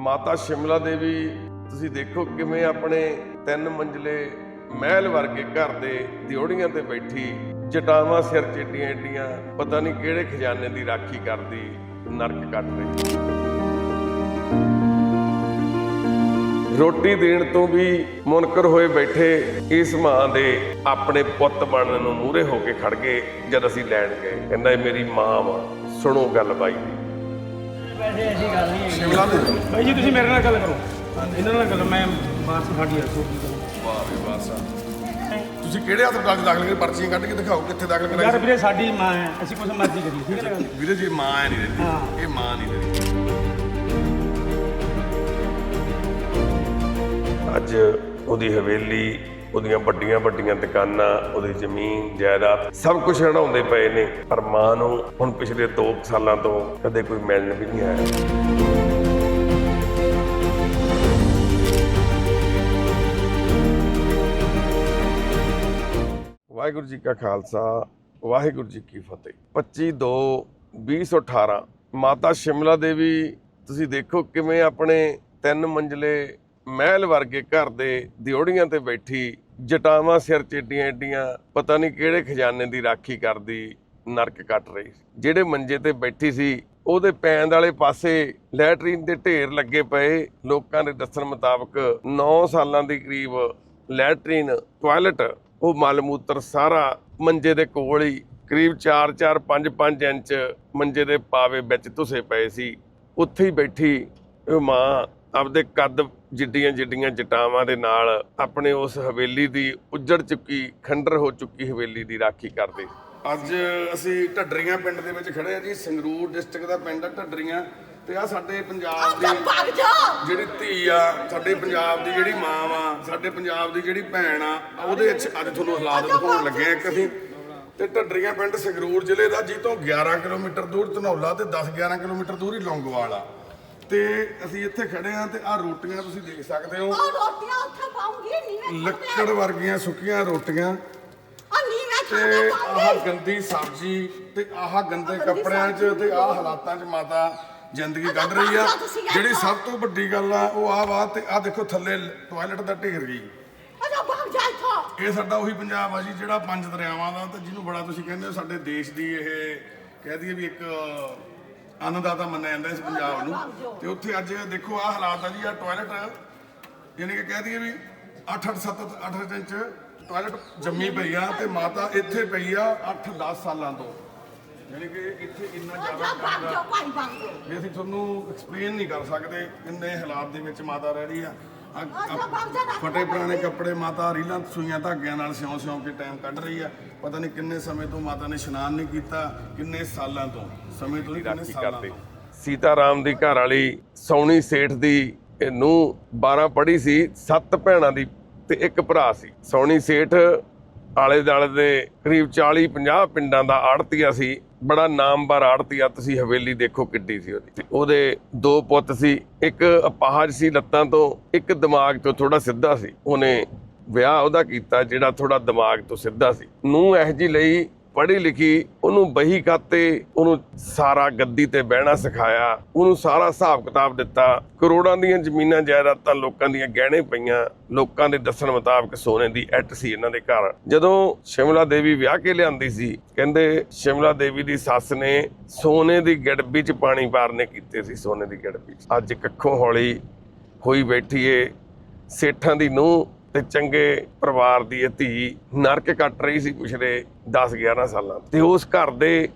ਮਾਤਾ ਸ਼ਿਮਲਾ ਦੇਵੀ, ਤੁਸੀਂ ਦੇਖੋ ਕਿਵੇਂ ਆਪਣੇ ਤਿੰਨ ਮੰਜ਼ਲੇ ਮਹਿਲ ਵਰਗੇ ਘਰ ਦੇ ਦਿਉੜੀਆਂ ਤੇ ਬੈਠੀ, ਜਟਾਵਾਂ ਸਿਰ ਚੇਡੀਆਂ ਏਡੀਆਂ, ਪਤਾ ਨਹੀਂ ਕਿਹੜੇ ਖਜ਼ਾਨੇ ਦੀ ਰਾਖੀ ਕਰਦੀ, ਨਰਕ ਕੱਟ ਰਹੀ। ਰੋਟੀ ਦੇਣ ਤੋਂ ਵੀ ਮੁਨਕਰ ਹੋਏ ਬੈਠੇ, ਇਸ ਮਾਂ ਦੇ ਆਪਣੇ ਪੁੱਤ ਬਣਨ ਨੂੰ ਮੂਹਰੇ ਹੋ ਕੇ ਖੜ ਗਏ, ਜਦ ਅਸੀਂ ਲੈਣ ਗਏ। ਕਹਿੰਦਾ, ਇਹ ਮੇਰੀ ਮਾਂ ਵਾ, ਸੁਣੋ ਗੱਲ ਬਾਈ ਦੀ। ਵੈਸੇ ਐਸੀ ਗੱਲ ਨਹੀਂ ਹੈਗੀ। ਸ਼ਿਮਲਾ ਦੇ। ਬਾਈ ਜੀ ਤੁਸੀਂ ਮੇਰੇ ਨਾਲ ਗੱਲ ਕਰੋ। ਇਹਨਾਂ ਨਾਲ ਗੱਲ ਮੈਂ ਬਾਤ ਸਾਡੀ ਰੱਖੋ ਵਾਹ ਵੇ ਵਾਹ ਸਾਹਿਬ ਤੁਸੀਂ ਕਿਹੜੇ ਹਸਪਤਾਲ 'ਚ ਦਾਖਲ ਕਰੇ? ਪਰਚੀਆਂ ਕੱਢ ਕੇ ਦਿਖਾਓ ਕਿੱਥੇ ਦਾਖਲ ਯਾਰ ਕਰਾਈ ਵੀਰੇ ਸਾਡੀ ਮਾਂ ਹੈ। ਅਸੀਂ ਕੁਝ ਮਰਜ਼ੀ ਕਰੀਏ ਠੀਕ ਹੈ ਨਾ? ਵੀਰੇ ਜੀ ਮਾਂ ਹੈ ਨਹੀਂ ਹਾਂ। ਰਹਿੰਦੀ ਇਹ ਮਾਂ ਨਹੀਂ ਰਹਿੰਦੀ। ਅੱਜ ਉਹਦੀ ਹਵੇਲੀ ਉਹਦੀਆਂ ਵੱਡੀਆਂ ਵੱਡੀਆਂ ਦੁਕਾਨਾਂ, ਉਹਦੀ ਜ਼ਮੀਨ, ਜਾਇਦਾਦ ਸਭ ਕੁਝ ਹੜਾਉਂਦੇ ਪਏ ਨੇ। ਪਰ ਮਾਂ ਨੂੰ ਹੁਣ ਪਿਛਲੇ 2 ਸਾਲਾਂ ਤੋਂ ਕਦੇ ਕੋਈ ਮਿਲਣ ਵੀ ਨਹੀਂ ਆਇਆ। ਵਾਹਿਗੁਰੂ ਜੀ ਕਾ ਖਾਲਸਾ, ਵਾਹਿਗੁਰੂ ਜੀ ਕੀ ਫਤਿਹ। 25 2 2018 ਮਾਤਾ ਸ਼ਿਮਲਾ ਦੇਵੀ, ਤੁਸੀਂ ਦੇਖੋ ਕਿਵੇਂ ਆਪਣੇ ਤਿੰਨ ਮੰਜ਼ਲੇ ਮਹਿਲ ਵਰਗੇ ਘਰ ਦੇ ਦਿਉੜੀਆਂ ਤੇ ਬੈਠੀ ਜਟਾਵਾਂ ਸਿਰ ਚੇਡੀਆਂ ਏਡੀਆਂ ਪਤਾ ਨਹੀਂ ਕਿਹੜੇ ਖਜ਼ਾਨੇ ਦੀ ਰਾਖੀ ਕਰਦੀ, ਨਰਕ ਕੱਟ ਰਹੀ ਸੀ। ਜਿਹੜੇ ਮੰਜੇ ਤੇ ਬੈਠੀ ਸੀ, ਉਹਦੇ ਪੈਂਦ ਵਾਲੇ ਪਾਸੇ ਲੈਟਰੀਨ ਦੇ ਢੇਰ ਲੱਗੇ ਪਏ ਲੋਕਾਂ ਦੇ ਦੱਸਣ ਮੁਤਾਬਕ 9 ਸਾਲਾਂ ਦੇ ਕਰੀਬ ਲੈਟਰੀਨ ਟਾਇਲਟ ਉਹ ਮਲ ਮੂਤਰ ਸਾਰਾ ਮੰਜੇ ਦੇ ਕੋਲ ਹੀ, ਕਰੀਬ 4-4 5-5 ਇੰਚ ਮੰਜੇ ਦੇ ਪਾਵੇ ਵਿੱਚ ਧੁਸੇ ਪਏ ਸੀ ਉੱਥੇ ਹੀ ਬੈਠੀ, ਉਹ ਮਾਂ ਆਪਦੇ ਕੱਦ ਜਿੱਡੀਆਂ ਜਿੱਡੀਆਂ ਜਟਾਵਾਂ ਦੇ ਨਾਲ ਆਪਣੇ ਉਸ ਹਵੇਲੀ ਦੀ ਉੱਜੜ ਚੁੱਕੀ ਖੰਡਰ ਹੋ ਚੁੱਕੀ ਹਵੇਲੀ ਦੀ ਰਾਖੀ ਕਰਦੀ। ਅੱਜ ਅਸੀਂ ਢੱਡਰੀਆਂ ਪਿੰਡ ਦੇ ਵਿੱਚ ਖੜੇ ਆ ਜੀ ਸੰਗਰੂਰ ਡਿਸਟ੍ਰਿਕਟ ਦਾ ਪਿੰਡ ਆ ਢੱਡਰੀਆਂ। ਤੇ ਆ ਸਾਡੇ ਪੰਜਾਬ ਦੀ ਜਿਹੜੀ ਧੀ ਆ ਸਾਡੇ ਪੰਜਾਬ ਦੀ ਜਿਹੜੀ ਮਾਂ ਵਾ ਸਾਡੇ ਪੰਜਾਬ ਦੀ ਜਿਹੜੀ ਭੈਣ ਆ ਉਹਦੇ ਵਿੱਚ ਅੱਜ ਤੁਹਾਨੂੰ ਹਾਲਾਤ ਦਿਖਾਉਣ ਲੱਗੇ ਆ ਇੱਕ ਅਸੀਂ। ਤੇ ਢੱਡਰੀਆਂ ਪਿੰਡ ਸੰਗਰੂਰ ਜ਼ਿਲ੍ਹੇ ਦਾ ਜੀ ਤੋਂ 11 ਕਿਲੋਮੀਟਰ ਦੂਰ ਧਨੌਲਾ ਤੇ 10-11 ਕਿਲੋਮੀਟਰ ਦੂਰ ਹੀ ਲੌਂਗੋਵਾਲ ਆ। ਤੇ ਅਸੀਂ ਇੱਥੇ ਖੜੇ ਆ ਤੇ ਆ ਰੋਟੀਆਂ ਤੁਸੀਂ ਦੇਖ ਸਕਦੇ ਹੋ। ਉਹ ਰੋਟੀਆਂ ਉੱਥੇ ਪਾਉਂਗੀ ਨਹੀਂ ਮੈਂ ਲੱਕੜ ਵਰਗੀਆਂ ਸੁੱਕੀਆਂ ਰੋਟੀਆਂ। ਆ ਨਹੀਂ ਮੈਂ ਤੇ ਆਹ ਪਾਉਂਗੀ। ਗੰਦੀ ਸਬਜ਼ੀ ਤੇ ਆਹ ਗੰਦੇ ਕੱਪੜਿਆਂ 'ਚ ਤੇ ਆਹ ਹਾਲਾਤਾਂ 'ਚ ਮਾਤਾ ਜ਼ਿੰਦਗੀ ਕੱਢ ਰਹੀ ਆ। ਜਿਹੜੀ ਸਭ ਤੋਂ ਵੱਡੀ ਗੱਲ ਆ ਉਹ ਆਹ ਵਾ ਤੇ ਆਹ ਦੇਖੋ ਥੱਲੇ ਟਾਇਲਟ ਦਾ ਢੇਰ ਗਈ ਅਜਾ ਭੱਗ ਜਾ ਇੱਥੋਂ। ਇਹ ਸਾਡਾ ਉਹੀ ਪੰਜਾਬ ਆ ਜੀ ਜਿਹੜਾ ਪੰਜ ਦਰਿਆਵਾਂ ਦਾ ਤੇ ਜਿਹਨੂੰ ਬੜਾ ਤੁਸੀਂ ਕਹਿੰਦੇ ਹੋ ਸਾਡੇ ਦੇਸ਼ ਦੀ ਇਹ ਕਹਿ ਦਈਏ ਵੀ ਇੱਕ ਅੰਨਦਾਤਾ ਮੰਨਿਆ ਜਾਂਦਾ ਇਸ ਪੰਜਾਬ ਨੂੰ। ਤੇ ਉੱਥੇ ਅੱਜ ਦੇਖੋ ਆਹ ਹਾਲਾਤ ਆ ਜੀ ਆ ਟਾਇਲਟ ਯਾਨੀ ਕਿ ਕਹਿ ਦਈਏ ਵੀ 8 8 7 8 ਇੰਚ ਟਾਇਲਟ ਜੰਮੀ ਪਈ ਆ ਤੇ ਮਾਤਾ ਇੱਥੇ ਪਈ ਆ 8 10 ਸਾਲਾਂ ਤੋਂ। ਯਾਨੀ ਕਿ ਇੱਥੇ ਇੰਨਾ ਜ਼ਿਆਦਾ ਵੀ ਅਸੀਂ ਤੁਹਾਨੂੰ ਐਕਸਪਲੇਨ ਨਹੀਂ ਕਰ ਸਕਦੇ ਕਿੰਨੇ ਹਾਲਾਤ ਦੇ ਵਿੱਚ ਮਾਤਾ ਰਹਿ ਰਹੀ ਆ- ਫਟੇ ਪੁਰਾਣੇ ਕੱਪੜੇ ਮਾਤਾ ਰੀਲਾਂ ਸੂਈਆਂ ਧਾਗਿਆਂ ਨਾਲ ਸਿਉਂ ਸਿਉਂ ਕੇ ਟਾਈਮ ਕੱਢ ਰਹੀ ਆ। ਪਤਾ ਨਹੀਂ ਕਿੰਨੇ ਸਮੇਂ ਤੋਂ ਮਾਤਾ ਨੇ ਇਸ਼ਨਾਨ ਨਹੀਂ ਕੀਤਾ ਕਿੰਨੇ ਸਾਲਾਂ ਤੋਂ। ਸਮੇਂ ਤੋਂ ਨਹੀਂ ਕਿੰਨੇ ਸਾਲਾਂ ਕਰਦੇ। ਤੋਂ। ਸੀਤਾ ਰਾਮ ਦੀ ਘਰ ਵਾਲੀ ਸੌਣੀ ਸੇਠ ਦੀ ਨੂੰ 12 ਪੜ੍ਹੀ ਸੀ ਸੱਤ ਭੈਣਾਂ ਦੀ ਤੇ ਇੱਕ ਭਰਾ ਸੀ। ਸੌਣੀ ਸੇਠ ਆਲੇ ਦਾਲੇ ਦੇ ਕਰੀਬ 40 50 ਪਿੰਡਾਂ ਦਾ ਆੜਤੀਆ ਸੀ। ਬੜਾ ਨਾਮਵਰ ਆੜਤੀਆ ਤੁਸੀਂ ਹਵੇਲੀ ਦੇਖੋ ਕਿੱਡੀ ਸੀ ਉਹਦੀ। ਉਹਦੇ ਦੋ ਪੁੱਤ ਸੀ, ਇੱਕ ਅਪਾਹਜ ਸੀ ਲੱਤਾਂ ਤੋਂ, ਇੱਕ ਦਿਮਾਗ ਤੋਂ ਥੋੜਾ ਸਿੱਧਾ ਸੀ। ਉਹਨੇ ਵਿਆਹ ਉਹਦਾ ਕੀਤਾ ਜਿਹੜਾ ਥੋੜਾ ਦਿਮਾਗ ਤੋਂ ਸਿੱਧਾ ਸੀ। ਨੂੰ ਇਹ ਜੀ ਲਈ ਪੜ੍ਹੀ ਲਿਖੀ, ਉਹਨੂੰ ਬਹੀ ਖਾਤੇ ਉਹਨੂੰ ਸਾਰਾ ਗੱਦੀ ਤੇ ਬਹਿਣਾ ਸਿਖਾਇਆ, ਉਹਨੂੰ ਸਾਰਾ ਹਿਸਾਬ ਕਿਤਾਬ ਦਿੱਤਾ। ਕਰੋੜਾਂ ਦੀਆਂ ਜ਼ਮੀਨਾਂ ਜਾਇਦਾਦਾਂ ਲੋਕਾਂ ਦੀਆਂ ਗਹਿਣੇ ਪਈਆਂ, ਲੋਕਾਂ ਦੇ ਦੱਸਣ ਮੁਤਾਬਕ ਸੋਨੇ ਦੀ ਐਟ ਸੀ ਇਹਨਾਂ ਦੇ ਘਰ। ਜਦੋਂ ਸ਼ਿਮਲਾ ਦੇਵੀ ਵਿਆਹ ਕੇ ਲਿਆਂਦੀ ਸੀ, ਕਹਿੰਦੇ ਸ਼ਿਮਲਾ ਦੇਵੀ ਦੀ ਸੱਸ ਨੇ ਸੋਨੇ ਦੀ ਗੜਬੀ 'ਚ ਪਾਣੀ ਪਾਰਨੇ ਕੀਤੇ ਸੀ, ਸੋਨੇ ਦੀ ਗੜਬੀ 'ਚ। ਅੱਜ ਕੱਖੋਂ ਹੌਲੀ ਹੋਈ ਬੈਠੀ ਏ ਸੇਠਾਂ ਦੀ ਨੂੰਹ ਤੇ ਚੰਗੇ ਪਰਿਵਾਰ ਦੀ ਇਹ ਧੀ ਨਰਕ ਕੱਟ ਰਹੀ ਸੀ ਪਿਛਲੇ 10 11 ਸਾਲਾਂ ਤੋਂ। ਤੇ ਉਸ ਘਰ ਦੇ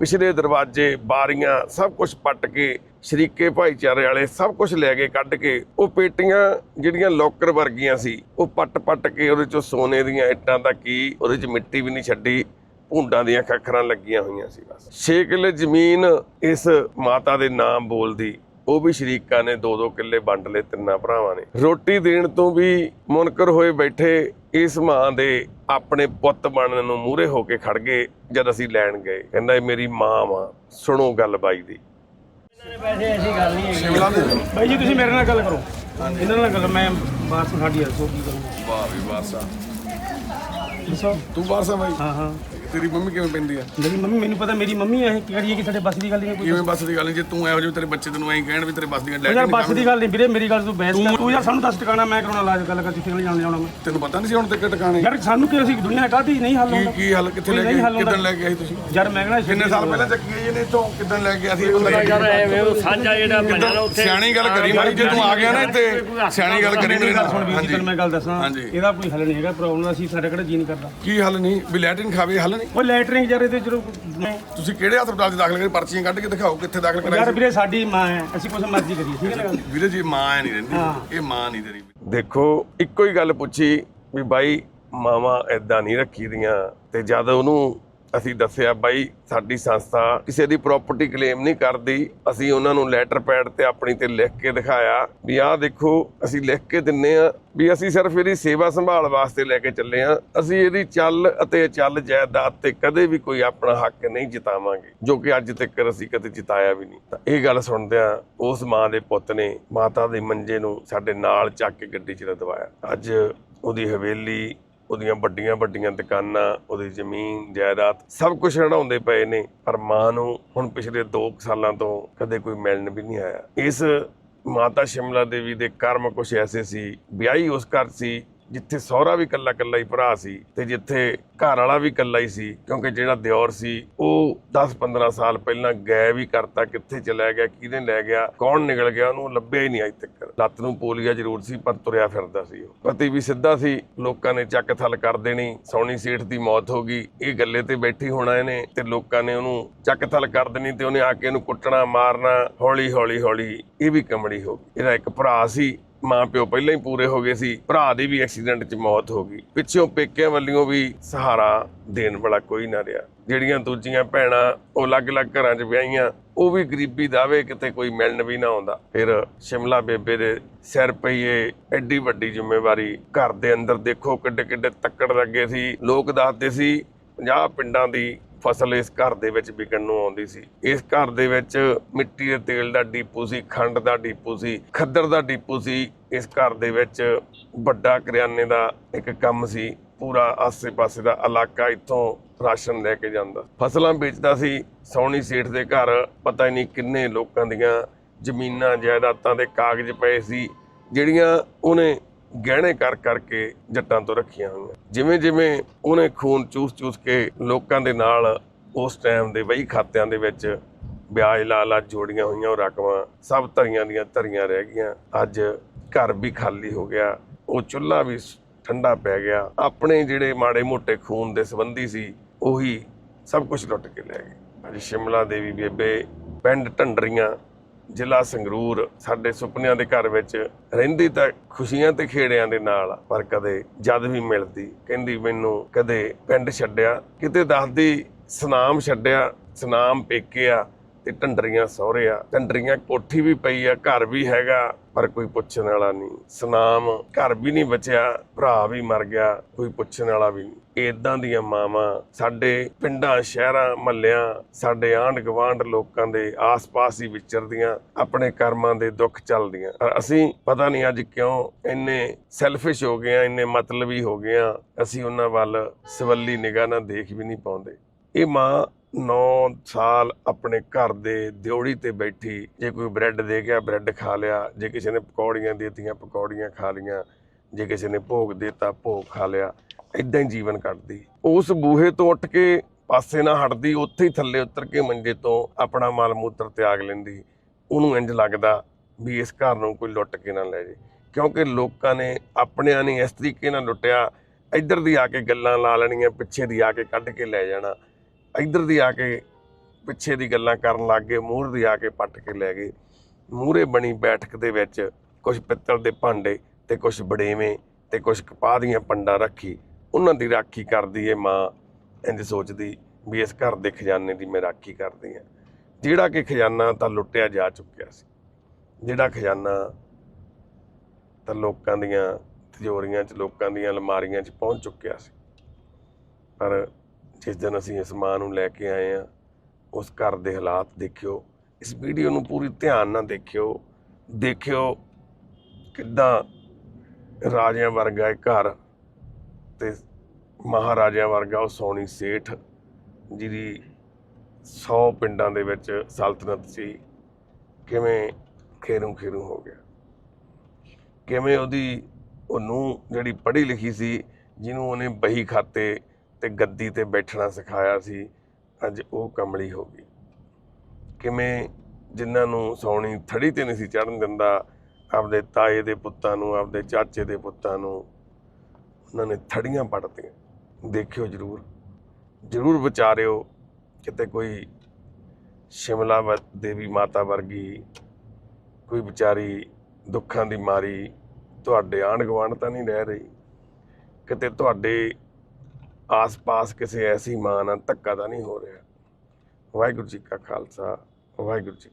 ਪਿਛਲੇ ਦਰਵਾਜ਼ੇ, ਬਾਰੀਆਂ ਸਭ ਕੁਝ ਪੱਟ ਕੇ, ਸ਼ਰੀਕੇ ਭਾਈਚਾਰੇ ਵਾਲੇ ਸਭ ਕੁਝ ਲੈ ਕੇ ਕੱਢ ਕੇ, ਉਹ ਪੇਟੀਆਂ ਜਿਹੜੀਆਂ ਲੋਕਰ ਵਰਗੀਆਂ ਸੀ, ਉਹ ਪੱਟ-ਪੱਟ ਕੇ ਉਹਦੇ ਚੋਂ ਸੋਨੇ ਦੀਆਂ ਇੱਟਾਂ ਦਾ ਕੀ, ਉਹਦੇ 'ਚ ਮਿੱਟੀ ਵੀ ਨਹੀਂ ਛੱਡੀ, ਭੁੰਡਾਂ ਦੀਆਂ ਖੱਖਰਾਂ ਲੱਗੀਆਂ ਹੋਈਆਂ ਸੀ ਬਸ 6 ਕਿੱਲੇ ਜ਼ਮੀਨ ਇਸ ਮਾਤਾ ਦੇ ਨਾਮ ਬੋਲਦੀ ਉਹ ਵੀ ਸ਼ਰੀਕਾਂ ਨੇ ਦੋ ਦੋ ਕਿੱਲੇ ਵੰਡ ਲਏ ਤਿੰਨਾਂ ਭਰਾਵਾਂ ਨੇ। ਰੋਟੀ ਦੇਣ ਤੋਂ ਵੀ ਮੁਨਕਰ ਹੋਏ ਬੈਠੇ ਇਸ ਮਾਂ ਦੇ ਆਪਣੇ ਪੁੱਤ ਬਣਨ ਨੂੰ ਮੂਹਰੇ ਹੋ ਕੇ ਖੜ ਗਏ ਜਦ ਅਸੀਂ ਲੈਣ ਗਏ। ਕਹਿੰਦਾ ਇਹ ਮੇਰੀ ਮਾਂ ਵਾ ਸੁਣੋ ਗੱਲ ਬਾਈ ਦੀ। ਵੈਸੇ ਐਸੀ ਗੱਲ ਨਹੀਂ ਹੈਗੀ ਸ਼ਿਮਲਾ ਦੇ ਬਾਈ ਜੀ ਤੁਸੀਂ ਮੇਰੇ ਨਾਲ ਗੱਲ ਕਰੋ। ਇਹਨਾਂ ਨਾਲ ਗੱਲ ਮੈਂ ਬਾਤ ਸਾਡੀ ਰੱਖੋ ਕੀ ਕਰੂੰ ਵਾਹ ਵੀ ਸਾਹਿਬ ਦੱਸੋ ਤੂੰ ਵਾਰਸ ਆ ਬਾਈ। ਹਾਂ ਹਾਂ। ਤੇਰੀ ਮੰਮੀ ਕਿਵੇਂ ਪੈਂਦੀ ਆ? ਮੇਰੀ ਮੰਮੀ ਮੈਨੂੰ ਪਤਾ ਮੇਰੀ ਮੰਮੀ ਹੈ ਇਹ ਕੀ ਕਰੀਏ ਕਿ ਸਾਡੇ ਬੱਸ ਦੀ ਗੱਲ ਨਹੀਂ ਕੋਈ ਕਿਵੇਂ ਬੱਸ ਦੀ ਗੱਲ ਨਹੀਂ? ਜੇ ਤੂੰ ਇਹੋ ਜਿਹੇ ਤੇਰੇ ਬੱਚੇ ਤੈਨੂੰ ਐਂ ਕਹਿਣ ਵੀ ਤੇਰੇ ਬੱਸ ਦੀ ਗੱਲ ਯਾਰ ਬੱਸ ਦੀ ਗੱਲ ਨਹੀਂ ਵੀਰੇ ਮੇਰੀ ਗੱਲ ਤੂੰ ਬਹਿਸ ਕਰ। ਤੂੰ ਯਾਰ ਸਾਨੂੰ ਦੱਸ ਟਿਕਾਣਾ ਮੈਂ ਕਰਾਉਣਾ ਇਲਾਜ ਗੱਲ ਕਰ ਜਿੱਥੇ ਜਾਣ ਜਾਣਾ ਮੈਂ। ਤੈਨੂੰ ਪਤਾ ਨਹੀਂ ਸੀ ਹੁਣ ਤੱਕ ਟਿਕਾਣੇ। ਯਾਰ ਸਾਨੂੰ ਕਿ ਅਸੀਂ ਦੁਨੀਆ ਕਾਹਦੀ ਨਹੀਂ ਹੱਲ ਕੀ ਹੁੰਦਾ? ਕੀ ਹੱਲ ਕਿੱਥੇ ਲੈ ਨਹੀਂ ਕੇ ਹੁੰਦਾ। ਕਿਦਾਂ ਲੈ ਕੇ ਆਏ ਤੁਸੀਂ? ਯਾਰ ਮੈਂ ਕਹਿੰਦਾ ਕਿੰਨੇ ਸਾਲ ਪਹਿਲਾਂ ਚੱਕੀ ਆਈ ਇਹਨੇ ਇੱਥੋਂ? ਕਿਦਾਂ ਲੈ ਕੇ ਅਸੀਂ ਯਾਰ ਐਵੇਂ ਉਹ ਸਾਂਝਾ ਜਿਹੜਾ ਬਣਿਆ ਨਾ ਉੱਥੇ ਸਿਆਣੀ ਗੱਲ ਕਰੀ ਮਾਰੀ ਜੇ ਤੂੰ ਆ ਗਿਆ ਨਾ ਇੱਥੇ। ਸਿਆਣੀ ਗੱਲ ਕਰੀ ਮੇਰੇ ਮੇਰੀ ਗੱਲ ਨਾਲ। ਸੁਣ ਵੀਰ ਜੀ ਤੈਨੂੰ ਮੈਂ ਗੱਲ ਦੱਸਾਂ। ਹਾਂਜੀ। ਇਹਦਾ ਕੋਈ ਹੱਲ ਨਹੀਂ ਹੈਗਾ ਪ੍ਰੋਬਲਮ ਅਸੀਂ ਸਾਡੇ ਕਿਹੜਾ ਜੀ ਨਹੀਂ ਕਰਦਾ। ਕੀ ਹੱਲ ਨਹੀਂ? ਵੀ ਲੈਟਰਿਨ ਖਾਵੇ ਹੱਲ ਨਹੀਂ? ਉਹ ਲੈਟਰਿੰਗ ਯਾਰ ਇਹਦੇ ਜਦੋਂ ਤੁਸੀਂ ਕਿਹੜੇ ਹਸਪਤਾਲ 'ਚ ਦਾਖਲ ਕਰੇ? ਪਰਚੀਆਂ ਕੱਢ ਕੇ ਦਿਖਾਓ ਕਿੱਥੇ ਦਾਖਲ ਯਾਰ ਵੀਰੇ ਸਾਡੀ ਮਾਂ ਹੈ। ਅਸੀਂ ਕੁਝ ਮਰਜ਼ੀ ਕਰੀਏ ਠੀਕ ਹੈ ਨਾ ਗੱਲ? ਵੀਰੇ ਜੀ ਮਾਂ ਐ ਨਹੀਂ ਰਹਿੰਦੀ। ਇਹ ਮਾਂ ਨਹੀਂ ਤੇਰੀ। ਦੇਖੋ ਇੱਕੋ ਹੀ ਗੱਲ ਪੁੱਛੀ ਵੀ ਬਾਈ ਮਾਵਾਂ ਐਦਾਂ ਨਹੀਂ ਰੱਖੀ ਦੀਆਂ ਤੇ ਜਦ ਉਹਨੂੰ ਅਸੀਂ ਦੱਸਿਆ ਬਾਈ, ਸਾਡੀ ਸੰਸਥਾ ਕਿਸੇ ਦੀ ਪ੍ਰਾਪਰਟੀ ਕਲੇਮ ਨਹੀਂ ਕਰਦੀ। ਅਸੀਂ ਉਹਨਾਂ ਨੂੰ ਲੈਟਰ ਪੈਡ ਤੇ ਆਪਣੀ ਤੇ ਲਿਖ ਕੇ ਦਿਖਾਇਆ ਵੀ ਆਹ ਦੇਖੋ, ਅਸੀਂ ਲਿਖ ਕੇ ਦਿੰਨੇ ਆ ਵੀ ਅਸੀਂ ਸਿਰਫ ਇਹਦੀ ਸੇਵਾ ਸੰਭਾਲ ਵਾਸਤੇ ਲੈ ਕੇ ਚੱਲੇ ਆ। ਅਸੀਂ ਇਹਦੀ ਚੱਲ ਅਤੇ ਚੱਲ ਜਾਇਦਾਦ ਤੇ ਕਦੇ ਵੀ ਕੋਈ ਆਪਣਾ ਹੱਕ ਨਹੀਂ ਜਿਤਾਵਾਂਗੇ, ਜੋ ਕਿ ਅੱਜ ਤੱਕ ਅਸੀਂ ਕਦੇ ਜਿਤਾਇਆ ਵੀ ਨਹੀਂ। ਤਾਂ ਇਹ ਗੱਲ ਸੁਣਦਿਆਂ ਉਸ ਮਾਂ ਦੇ ਪੁੱਤ ਨੇ ਮਾਤਾ ਦੇ ਮੰਜੇ ਨੂੰ ਸਾਡੇ ਨਾਲ ਚੱਕ ਕੇ ਗੱਡੀ 'ਚ ਲਦਵਾਇਆ। ਅੱਜ ਉਹਦੀ ਹਵੇਲੀ ਉਹਦੀਆਂ ਵੱਡੀਆਂ ਵੱਡੀਆਂ ਦੁਕਾਨਾਂ, ਉਹਦੀ ਜ਼ਮੀਨ, ਜਾਇਦਾਦ ਸਭ ਕੁਝ ਰਣਾਉਂਦੇ ਪਏ ਨੇ, ਪਰ ਮਾਂ ਨੂੰ ਹੁਣ ਪਿਛਲੇ 2 ਸਾਲਾਂ ਤੋਂ ਕਦੇ ਕੋਈ ਮਿਲਣ ਵੀ ਨਹੀਂ ਆਇਆ। ਇਸ ਮਾਤਾ ਸ਼ਿਮਲਾ ਦੇਵੀ ਦੇ ਕਰਮ ਕੁਛ ਐਸੇ ਸੀ, ਵਿਆਹੀ ਉਸ ਘਰ ਸੀ ਜਿੱਥੇ ਸਹੁਰਾ ਵੀ ਕੱਲਾ ਕੱਲਾ ਹੀ ਭਰਾ ਸੀ ਤੇ ਜਿੱਥੇ ਘਰ ਵਾਲਾ ਵੀ ਕੱਲਾ ਹੀ ਸੀ, ਕਿਉਂਕਿ ਜਿਹੜਾ ਦਿਓਰ ਸੀ, ਉਹ 10-15 ਸਾਲ ਪਹਿਲਾਂ ਗਾਇਬ ਵੀ ਕਰਤਾ, ਕਿੱਥੇ ਚਲਾ ਗਿਆ ਕਿਹਨੇ ਲੈ ਗਿਆ, ਕੌਣ ਨਿਕਲ ਗਿਆ, ਉਹਨੂੰ ਲੱਭਿਆ ਹੀ ਨਹੀਂ ਅਜੇ ਤੱਕ। ਲੱਤ ਨੂੰ ਪੋਲੀਆ ਜ਼ਰੂਰ ਸੀ, ਪਰ ਤੁਰਿਆ ਫਿਰਦਾ ਸੀ ਉਹ। ਪਤੀ ਵੀ ਸਿੱਧਾ ਸੀ, ਲੋਕਾਂ ਨੇ ਚੱਕ ਥਲ ਕਰ ਦੇਣੀ ਸੌਣੀ ਸੇਠ ਦੀ ਮੌਤ ਹੋ ਗਈ, ਇਹ ਗੱਲੇ ਤੇ ਬੈਠੀ ਹੋਣਾ ਇਹਨੇ ਤੇ ਲੋਕਾਂ ਨੇ ਉਹਨੂੰ ਚੱਕ ਥਲ ਕਰ ਦੇਣੀ ਤੇ ਉਹਨੇ ਆ ਕੇ ਇਹਨੂੰ ਕੁੱਟਣਾ, ਮਾਰਨਾ ਹੌਲੀ ਹੌਲੀ ਹੌਲੀ ਇਹ ਵੀ ਕਮੜੀ ਹੋ ਗਈ। ਇਹਦਾ ਇੱਕ ਭਰਾ ਸੀ ਮਾਂ ਪਿਓ ਪਹਿਲਾਂ ਹੀ ਪੂਰੇ ਹੋ ਗਏ ਸੀ, ਭਰਾ ਦੀ ਵੀ ਐਕਸੀਡੈਂਟ 'ਚ ਮੌਤ ਹੋ ਗਈ। ਪਿੱਛੋਂ ਪੇਕਿਆਂ ਵੱਲੋਂ ਵੀ ਸਹਾਰਾ ਦੇਣ ਵਾਲਾ ਕੋਈ ਨਾ ਰਿਹਾ। ਜਿਹੜੀਆਂ ਦੂਜੀਆਂ ਭੈਣਾਂ ਉਹ ਅਲੱਗ-ਅਲੱਗ ਘਰਾਂ 'ਚ ਵਿਆਹੀਆਂ, ਉਹ ਵੀ ਗਰੀਬੀ ਦਾਵੇ ਕਿਤੇ ਕੋਈ ਮਿਲਣ ਵੀ ਨਾ ਆਉਂਦਾ। ਫਿਰ ਸ਼ਿਮਲਾ ਬੇਬੇ ਦੇ ਸਿਰ ਪਈਏ ਐਡੀ ਵੱਡੀ ਜ਼ਿੰਮੇਵਾਰੀ, ਘਰ ਦੇ ਅੰਦਰ ਦੇਖੋ ਕਿੱਡੇ ਕਿੱਡੇ ਤੱਕੜ ਲੱਗੇ ਸੀ। ਲੋਕ ਦੱਸਦੇ ਸੀ 50 ਪਿੰਡਾਂ ਦੀ ਫਸਲ ਇਸ ਘਰ ਦੇ ਵਿੱਚ ਵਿਕਣ ਨੂੰ ਆਉਂਦੀ ਸੀ। ਇਸ ਘਰ ਦੇ ਵਿੱਚ ਮਿੱਟੀ ਦੇ ਤੇਲ ਦਾ ਡੀਪੂ ਸੀ, ਖੰਡ ਦਾ ਡੀਪੂ ਸੀ, ਖੱਦਰ ਦਾ ਡੀਪੂ ਸੀ। ਇਸ ਘਰ ਦੇ ਵਿੱਚ ਵੱਡਾ ਕਰਿਆਨੇ ਦਾ ਇੱਕ ਕੰਮ ਸੀ, ਪੂਰਾ ਆਸੇ-ਪਾਸੇ ਦਾ ਇਲਾਕਾ ਇੱਥੋਂ ਰਾਸ਼ਨ ਲੈ ਕੇ ਜਾਂਦਾ। ਫਸਲਾਂ ਵੇਚਦਾ ਸੀ ਸੌਣੀ ਸੇਠ ਦੇ ਘਰ, ਪਤਾ ਹੀ ਨਹੀਂ ਕਿੰਨੇ ਲੋਕਾਂ ਦੀਆਂ ਜ਼ਮੀਨਾਂ, ਜਾਇਦਾਦਾਂ ਦੇ ਕਾਗਜ਼ ਪਏ ਸੀ, ਜਿਹੜੀਆਂ ਉਹਨੇ ਗਹਿਣੇ ਕਰ ਕਰਕੇ ਜੱਟਾਂ ਤੋਂ ਰੱਖੀਆਂ ਹੋਈਆਂ। ਜਿਵੇਂ ਜਿਵੇਂ ਉਹਨੇ ਖੂਨ ਚੂਸ-ਚੂਸ ਕੇ ਲੋਕਾਂ ਦੇ ਨਾਲ ਉਸ ਟਾਈਮ ਦੇ ਵਹੀ ਖਾਤਿਆਂ ਦੇ ਵਿੱਚ ਵਿਆਜ ਲਾ ਲਾ ਜੋੜੀਆਂ ਹੋਈਆਂ, ਉਹ ਰਕਮਾਂ ਸਭ ਧਰੀਆਂ ਦੀਆਂ ਧਰੀਆਂ ਰਹਿ ਗਈਆਂ। ਅੱਜ ਘਰ ਵੀ ਖਾਲੀ ਹੋ ਗਿਆ, ਉਹ ਚੁੱਲ੍ਹਾ ਵੀ ਠੰਡਾ ਪੈ ਗਿਆ। ਆਪਣੇ ਜਿਹੜੇ ਮਾੜੇ ਮੋਟੇ ਖੂਨ ਦੇ ਸੰਬੰਧੀ ਸੀ, ਉਹੀ ਸਭ ਕੁਝ ਲੁੱਟ ਕੇ ਲੈ ਗਏ। ਅੱਜ ਸ਼ਿਮਲਾ ਦੇਵੀ ਬੇਬੇ, ਪਿੰਡ ਢੰਡਰੀਆਂ ਜ਼ਿਲ੍ਹਾ ਸੰਗਰੂਰ ਸਾਡੇ ਸੁਪਨਿਆਂ ਦੇ ਘਰ ਵਿੱਚ ਰਹਿੰਦੀ ਤਾਂ ਖੁਸ਼ੀਆਂ ਤੇ ਖੇੜਿਆਂ ਦੇ ਨਾਲ ਪਰ ਕਦੇ ਜਦ ਵੀ ਮਿਲਦੀ, ਕਹਿੰਦੀ ਮੈਨੂੰ ਕਦੇ ਪਿੰਡ ਛੱਡਿਆ, ਕਿਤੇ ਦੱਸਦੀ, ਸਨਾਮ ਛੱਡਿਆ, ਸਨਾਮ ਪੇਕਿਆ ਤੇ ਢੰਡਰੀਆਂ ਸਹੁਰੇ ਆ। ਢੰਡਰੀਆਂ ਕੋਠੀ ਵੀ ਪਈ ਆ, ਘਰ ਵੀ ਹੈਗਾ, ਪਰ ਕੋਈ ਪੁੱਛਣ ਵਾਲਾ ਨਹੀਂ। ਸਨਾਮ, ਘਰ ਵੀ ਨਹੀਂ ਬਚਿਆ, ਭਰਾ ਵੀ ਮਰ ਗਿਆ, ਕੋਈ ਪੁੱਛਣ ਵਾਲਾ ਵੀ ਨਹੀਂ। ਇਦਾਂ ਦੀਆਂ ਮਾਵਾਂ ਸਾਡੇ ਪਿੰਡਾਂ, ਸ਼ਹਿਰਾਂ, ਮਹੱਲਿਆਂ, ਸਾਡੇ ਆਂਢ ਗਵਾਂਢ ਲੋਕਾਂ ਦੇ ਆਸ-ਪਾਸ ਹੀ ਵਿਚਰਦੀਆਂ, ਆਪਣੇ ਕਰਮਾਂ ਦੇ ਦੁੱਖ ਚੱਲਦੀਆਂ। ਪਰ ਅਸੀਂ ਪਤਾ ਨਹੀਂ ਅੱਜ ਕਿਉਂ ਇੰਨੇ ਸੈਲਫਿਸ਼ ਹੋ ਗਏ ਆ, ਇੰਨੇ ਮਤਲਬੀ ਹੋ ਗਏ ਆ। ਅਸੀਂ ਉਹਨਾਂ ਵੱਲ ਸਵੱਲੀ ਨਿਗਾਹ ਨਾਲ ਦੇਖ ਵੀ ਨਹੀਂ ਪਾਉਂਦੇ। ਇਹ ਮਾਂ 9 ਸਾਲ ਆਪਣੇ ਘਰ ਦੇ ਦਿਉੜੀ ਤੇ ਬੈਠੀ, ਜੇ ਕੋਈ ਬ੍ਰੈਡ ਦੇ ਗਿਆ, ਬ੍ਰੈਡ ਖਾ ਲਿਆ, ਜੇ ਕਿਸੇ ਨੇ ਪਕੌੜੀਆਂ ਦੇਤੀਆਂ, ਪਕੌੜੀਆਂ ਖਾ ਲੀਆਂ, ਜੇ ਕਿਸੇ ਨੇ ਭੋਗ ਦੇਤਾ, ਭੋਗ ਖਾ ਲਿਆ ਇਦਾਂ ਹੀ ਜੀਵਨ ਕੱਟਦੀ। ਉਸ ਬੂਹੇ ਤੋਂ ਉੱਠ ਕੇ ਪਾਸੇ ਨਾ ਹਟਦੀ, ਉੱਥੇ ਹੀ ਥੱਲੇ ਉਤਰ ਕੇ ਮੰਜੇ ਤੋਂ ਆਪਣਾ ਮਾਲ ਮੂਤਰ ਤਿਆਗ ਲੈਂਦੀ। ਉਹਨੂੰ ਇੰਜ ਲੱਗਦਾ ਵੀ ਇਸ ਘਰ ਨੂੰ ਕੋਈ ਲੁੱਟ ਕੇ ਨਾ ਲੈ ਜੇ, ਕਿਉਂਕਿ ਲੋਕਾਂ ਨੇ ਆਪਣਿਆਂ ਨੇ ਇਸ ਤਰੀਕੇ ਨਾਲ ਲੁੱਟਿਆ, ਇੱਧਰ ਦੀ ਆ ਕੇ ਗੱਲਾਂ ਲਾ ਲੈਣੀਆਂ, ਪਿੱਛੇ ਦੀ ਆ ਕੇ ਕੱਢ ਕੇ ਲੈ ਜਾਣਾ। ਇੱਧਰ ਦੀ ਆ ਕੇ ਪਿੱਛੇ ਦੀ ਗੱਲਾਂ ਕਰਨ ਲੱਗ ਗਏ, ਮੂਹਰ ਦੀ ਆ ਕੇ ਪੱਟ ਕੇ ਲੈ ਗਏ। ਮੂਹਰੇ ਬਣੀ ਬੈਠਕ ਦੇ ਵਿੱਚ ਕੁਝ ਪਿੱਤਲ ਦੇ ਭਾਂਡੇ ਤੇ ਕੁਝ ਬੜੇਵੇਂ ਤੇ ਕੁਝ ਕਪਾਹ ਦੀਆਂ ਪੰਡਾਂ ਰੱਖੀ। ਉਹਨਾਂ ਦੀ ਰਾਖੀ ਕਰਦੀ ਏ ਮਾਂ। ਇੰਜ ਸੋਚਦੀ ਵੀ ਇਸ ਘਰ ਦੇ ਖਜ਼ਾਨੇ ਦੀ ਮੈਂ ਰਾਖੀ ਕਰਦੀ ਆ। ਜਿਹੜਾ ਕਿ ਖਜ਼ਾਨਾ ਤਾਂ ਲੁੱਟਿਆ ਜਾ ਚੁੱਕਿਆ ਸੀ। ਜਿਹੜਾ ਖਜ਼ਾਨਾ ਤਾਂ ਲੋਕਾਂ ਦੀਆਂ, ਤਿਜੋਰੀਆਂ 'ਚ, ਲੋਕਾਂ ਦੀਆਂ ਅਲਮਾਰੀਆਂ 'ਚ ਪਹੁੰਚ ਚੁੱਕਿਆ ਸੀ। ਪਰ ਜਿਸ ਦਿਨ ਅਸੀਂ ਇਸ ਮਾਂ ਨੂੰ ਲੈ ਕੇ ਆਏ ਆ ਉਸ ਘਰ ਦੇ ਹਾਲਾਤ ਦੇਖਿਓ, ਇਸ ਵੀਡੀਓ ਨੂੰ ਪੂਰੀ ਧਿਆਨ ਨਾਲ ਦੇਖਿਓ ਦੇਖਿਓ ਕਿੱਦਾਂ ਰਾਜਿਆਂ ਵਰਗਾ ਇਹ ਘਰ ਤੇ ਮਹਾਰਾਜਿਆਂ ਵਰਗਾ ਉਹ ਸੋਣੀ ਸੇਠ, ਜਿਹਦੀ 100 ਪਿੰਡਾਂ ਦੇ ਵਿੱਚ ਸਲਤਨਤ ਸੀ, ਕਿਵੇਂ ਖੇਰੂ ਖੇਰੂ ਹੋ ਗਿਆ। ਕਿਵੇਂ ਉਹਦੀ ਉਹ ਉਹਨੂੰ ਜਿਹੜੀ ਪੜ੍ਹੀ ਲਿਖੀ ਸੀ, ਜਿਹਨੂੰ ਉਹਨੇ ਬਹੀ ਖਾਤੇ ਤੇ ਗੱਦੀ ਤੇ ਬੈਠਣਾ ਸਿਖਾਇਆ ਸੀ, ਅੱਜ ਉਹ ਕਮਲੀ ਹੋ ਗਈ। ਕਿਵੇਂ ਜਿਨ੍ਹਾਂ ਨੂੰ ਸੌਣੀ ਥੜੀ ਤੇ ਨਹੀਂ ਸੀ ਚੜਨ ਦਿੰਦਾ, ਆਪਦੇ ਤਾਏ ਦੇ ਪੁੱਤਾਂ ਨੂੰ, ਆਪਦੇ ਚਾਚੇ ਦੇ ਪੁੱਤਾਂ ਨੂੰ, ਉਹਨਾਂ ਨੇ ਥੜੀਆਂ ਪੜਤੀਆਂ ਦੇਖਿਓ ਜਰੂਰ ਜਰੂਰ ਵਿਚਾਰਿਓ, ਕਿਤੇ ਕੋਈ ਸ਼ਿਮਲਾ ਵ- ਦੇਵੀ ਮਾਤਾ ਵਰਗੀ ਕੋਈ ਵਿਚਾਰੀ ਦੁੱਖਾਂ ਦੀ ਮਾਰੀ, ਤੁਹਾਡੇ ਆਂਢ ਗੁਆਂਢ ਤਾਂ ਨਹੀਂ ਰਹਿ ਰਹੀ। ਕਿਤੇ ਤੁਹਾਡੇ ਆਸ-ਪਾਸ ਕਿਸੇ ਐਸੀ ਮਾਂ ਨਾਲ ਧੱਕਾ ਤਾਂ ਨਹੀਂ ਹੋ ਰਿਹਾ। ਵਾਹਿਗੁਰੂ ਜੀ ਕਾ ਖਾਲਸਾ, ਵਾਹਿਗੁਰੂ ਜੀ